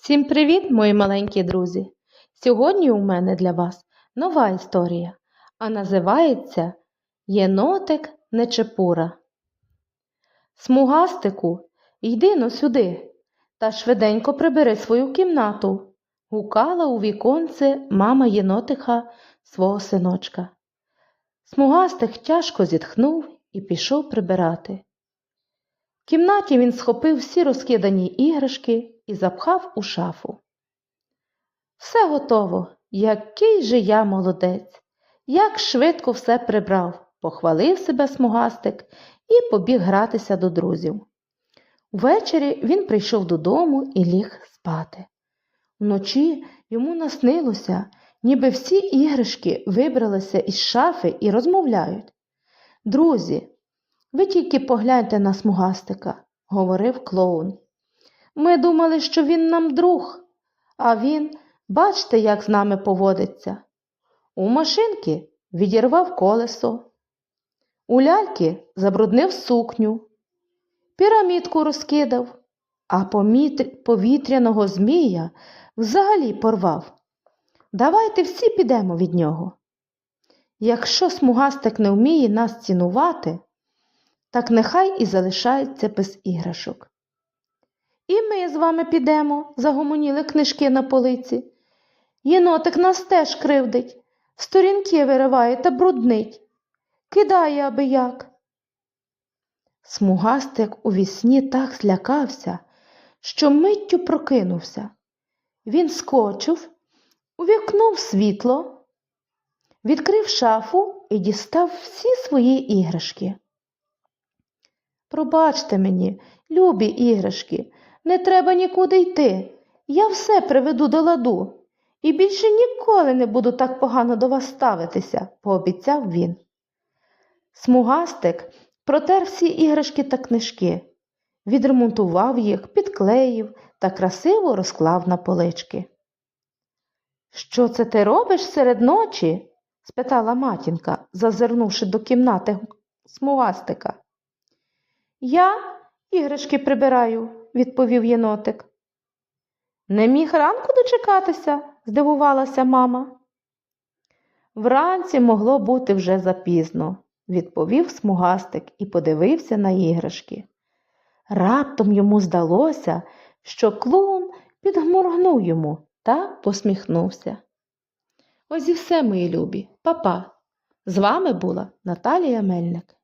Всім привіт, мої маленькі друзі! Сьогодні у мене для вас нова історія, а називається Єнотик Нечепура. Смугастику, йди но сюди та швиденько прибери свою кімнату, гукала у віконце мама єнотиха свого синочка. Смугастик тяжко зітхнув і пішов прибирати. В кімнаті він схопив всі розкидані іграшки і запхав у шафу. Все готово. Який же я молодець! Як швидко все прибрав, похвалив себе смугастик і побіг гратися до друзів. Ввечері він прийшов додому і ліг спати. Вночі йому наснилося, ніби всі іграшки вибралися із шафи і розмовляють. Друзі, ви тільки погляньте на смугастика, говорив клоун. Ми думали, що він нам друг, а він, бачте, як з нами поводиться. У машинки відірвав колесо, у ляльки забруднив сукню, пірамідку розкидав, а повітряного змія взагалі порвав. Давайте всі підемо від нього. Якщо смугастик не вміє нас цінувати, так нехай і залишається без іграшок. І ми з вами підемо, загомоніли книжки на полиці. Єнотик нас теж кривдить, сторінки вириває та бруднить, кидає аби як. Смугастик у вісні так злякався, що миттю прокинувся. Він скочив, увікнув світло, відкрив шафу і дістав всі свої іграшки. Пробачте мені, любі іграшки, не треба нікуди йти. Я все приведу до ладу і більше ніколи не буду так погано до вас ставитися, пообіцяв він. Смугастик протер всі іграшки та книжки, відремонтував їх, підклеїв та красиво розклав на полички. Що це ти робиш серед ночі? спитала матінка, зазирнувши до кімнати смугастика. Я іграшки прибираю, відповів єнотик. Не міг ранку дочекатися, здивувалася мама. Вранці могло бути вже запізно, відповів смугастик і подивився на іграшки. Раптом йому здалося, що клоун підгморгнув йому та посміхнувся. Ось і все, мої любі, папа. З вами була Наталія Мельник.